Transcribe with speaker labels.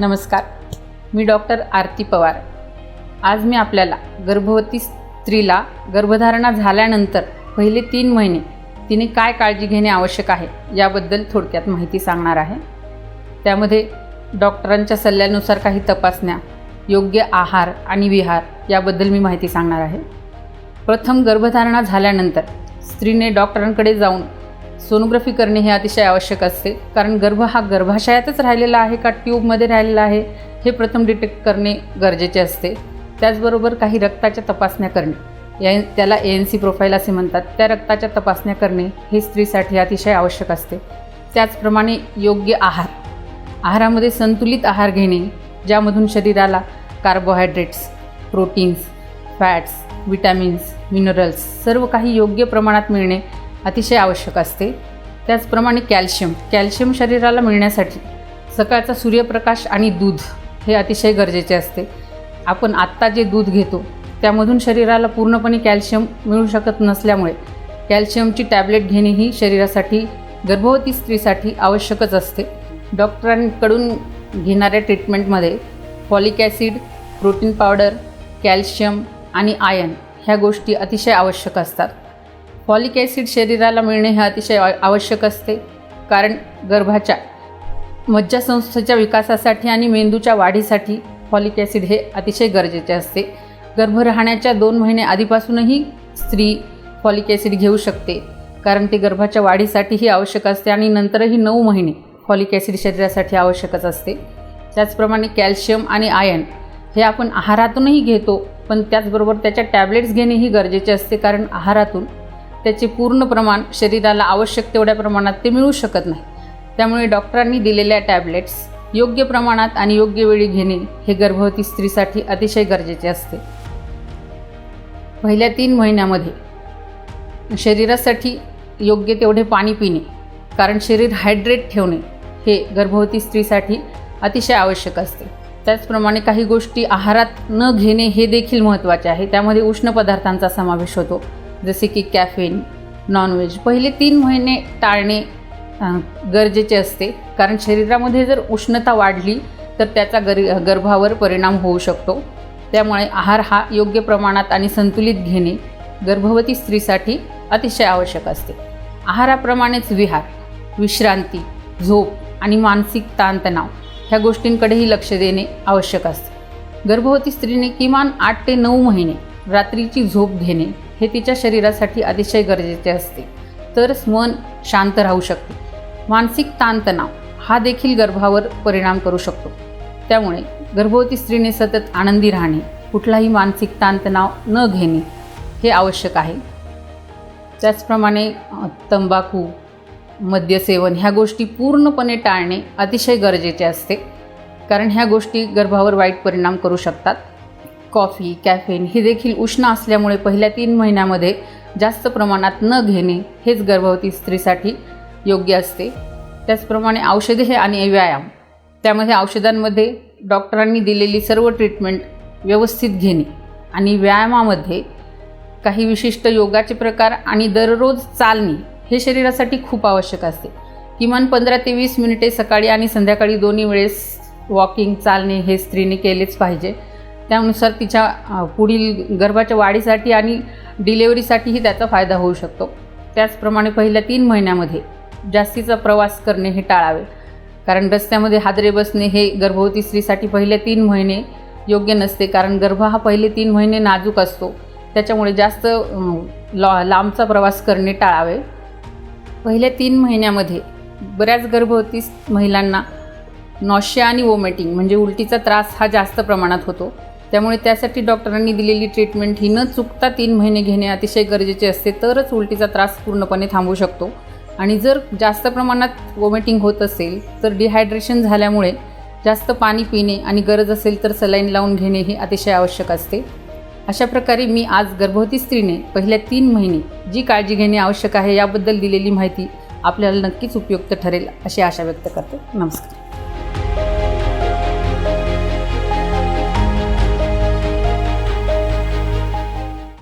Speaker 1: नमस्कार. मी डॉक्टर आरती पवार. आज मी आपल्याला गर्भवती स्त्रीला गर्भधारणा झाल्यानंतर पहिले तीन महिने तिने काय काळजी घेणे आवश्यक आहे याबद्दल थोडक्यात माहिती सांगणार आहे. त्यामध्ये डॉक्टरांच्या सल्ल्यानुसार काही तपासण्या योग्य आहार आणि विहार याबद्दल मी माहिती सांगणार आहे. प्रथम गर्भधारणा झाल्यानंतर स्त्रीने डॉक्टरांकडे जाऊन सोनोग्राफी करणे हे अतिशय आवश्यक असते. कारण गर्भ हा गर्भाशयातच राहिलेला आहे का ट्यूबमध्ये राहिलेला आहे हे प्रथम डिटेक्ट करणे गरजेचे असते. त्याचबरोबर काही रक्ताच्या तपासण्या करणे. या त्याला ए एन सी प्रोफाईल असे म्हणतात. त्या रक्ताच्या तपासण्या करणे हे स्त्रीसाठी अतिशय आवश्यक असते. त्याचप्रमाणे योग्य आहार. आहारामध्ये संतुलित आहार घेणे ज्यामधून शरीराला carbohydrates proteins fats vitamins minerals सर्व काही योग्य प्रमाणात मिळणे अतिशय आवश्यक असते. त्याचप्रमाणे कॅल्शियम. कॅल्शियम शरीराला मिळण्यासाठी सकाळचा सूर्यप्रकाश आणि दूध हे अतिशय गरजेचे असते. आपण आत्ता जे दूध घेतो त्यामधून शरीराला पूर्णपणे कॅल्शियम मिळू शकत नसल्यामुळे कॅल्शियमची टॅबलेट घेणे ही शरीरासाठी गर्भवती स्त्रीसाठी आवश्यकच असते. डॉक्टरांकडून घेणाऱ्या ट्रीटमेंटमध्ये folic acid protein powder calcium आणि आयन ह्या गोष्टी अतिशय आवश्यक असतात. फॉलिक ॲसिड शरीराला मिळणे हे अतिशय आवश्यक असते. कारण गर्भाच्या मज्जासंस्थेच्या विकासासाठी आणि मेंदूच्या वाढीसाठी फॉलिक ॲसिड हे अतिशय गरजेचे असते. गर्भ राहण्याच्या दोन महिने आधीपासूनही स्त्री फॉलिक ॲसिड घेऊ शकते. कारण ते गर्भाच्या वाढीसाठीही आवश्यक असते आणि नंतरही नऊ महिने फॉलिक ॲसिड शरीरासाठी आवश्यकच असते. त्याचप्रमाणे कॅल्शियम आणि आयन हे आपण आहारातूनही घेतो पण त्याचबरोबर त्याच्या टॅबलेट्स घेणेही गरजेचे असते. कारण आहारातून त्याचे पूर्ण प्रमाण शरीराला आवश्यक तेवढ्या प्रमाणात ते मिळू शकत नाही. त्यामुळे डॉक्टरांनी दिलेल्या टॅबलेट्स योग्य प्रमाणात आणि योग्य वेळी घेणे हे गर्भवती स्त्रीसाठी अतिशय गरजेचे असते. पहिल्या तीन महिन्यामध्ये शरीरासाठी योग्य तेवढे पाणी पिणे कारण शरीर हायड्रेट ठेवणे हे गर्भवती स्त्रीसाठी अतिशय आवश्यक असते. त्याचप्रमाणे काही गोष्टी आहारात न घेणे हे देखील महत्त्वाचे आहे. त्यामध्ये उष्ण पदार्थांचा समावेश होतो. जसे की कॅफेन नॉनव्हेज पहिले तीन महिने टाळणे गरजेचे असते. कारण शरीरामध्ये जर उष्णता वाढली तर त्याचा गर गर्भावर परिणाम होऊ शकतो. त्यामुळे आहार हा योग्य प्रमाणात आणि संतुलित घेणे गर्भवती स्त्रीसाठी अतिशय आवश्यक असते. आहाराप्रमाणेच विहार विश्रांती झोप आणि मानसिक ताणतणाव ह्या गोष्टींकडेही लक्ष देणे आवश्यक असते. गर्भवती स्त्रीने किमान आठ ते नऊ महिने रात्रीची झोप घेणे हे तिच्या शरीरासाठी अतिशय गरजेचे असते. तरच मन शांत राहू शकते. मानसिक ताणतणाव हा देखील गर्भावर परिणाम करू शकतो. त्यामुळे गर्भवती स्त्रीने सतत आनंदी राहणे कुठलाही मानसिक ताणतणाव न घेणे हे आवश्यक आहे. त्याचप्रमाणे तंबाखू मद्यसेवन ह्या गोष्टी पूर्णपणे टाळणे अतिशय गरजेचे असते. कारण ह्या गोष्टी गर्भावर वाईट परिणाम करू शकतात. कॉफी कॅफेन हे देखील उष्ण असल्यामुळे पहिल्या तीन महिन्यामध्ये जास्त प्रमाणात न घेणे हेच गर्भवती स्त्रीसाठी योग्य असते. त्याचप्रमाणे औषधे हे आणि व्यायाम. त्यामध्ये औषधांमध्ये डॉक्टरांनी दिलेली सर्व ट्रीटमेंट व्यवस्थित घेणे आणि व्यायामामध्ये काही विशिष्ट योगाचे प्रकार आणि दररोज चालणे हे शरीरासाठी खूप आवश्यक असते. किमान पंधरा ते वीस मिनिटे सकाळी आणि संध्याकाळी दोन्ही वेळेस वॉकिंग चालणे हे स्त्रीने केलेच पाहिजे. त्यानुसार तिच्या पुढील गर्भाच्या वाढीसाठी आणि डिलेवरीसाठीही त्याचा फायदा होऊ शकतो. त्याचप्रमाणे पहिल्या तीन महिन्यामध्ये जास्तीचा प्रवास करणे हे टाळावे. कारण रस्त्यामध्ये हादरे बसणे हे गर्भवती स्त्रीसाठी पहिले तीन महिने योग्य नसते. कारण गर्भ हा पहिले तीन महिने नाजूक असतो. त्याच्यामुळे जास्त लॉ लांबचा प्रवास करणे टाळावे. पहिल्या तीन महिन्यामध्ये बऱ्याच गर्भवती महिलांना नॉशिया आणि वोमिटिंग म्हणजे उलटीचा त्रास हा जास्त प्रमाणात होतो. त्यामुळे त्यासाठी डॉक्टरांनी दिलेली ट्रीटमेंट ही न चुकता तीन महिने घेणे अतिशय गरजेचे असते तरच उलटीचा त्रास पूर्णपणे थांबू शकतो. आणि जर जास्त प्रमाणात वॉमिटिंग होत असेल तर डिहायड्रेशन झाल्यामुळे जास्त पाणी पिणे आणि गरज असेल तर सलाईन लावून घेणे हे अतिशय आवश्यक असते. अशा प्रकारे मी आज गर्भवती स्त्रीने पहिल्या तीन महिने जी काळजी घेणे आवश्यक आहे याबद्दल दिलेली माहिती आपल्याला नक्कीच उपयुक्त ठरेल अशी आशा व्यक्त करते. नमस्कार.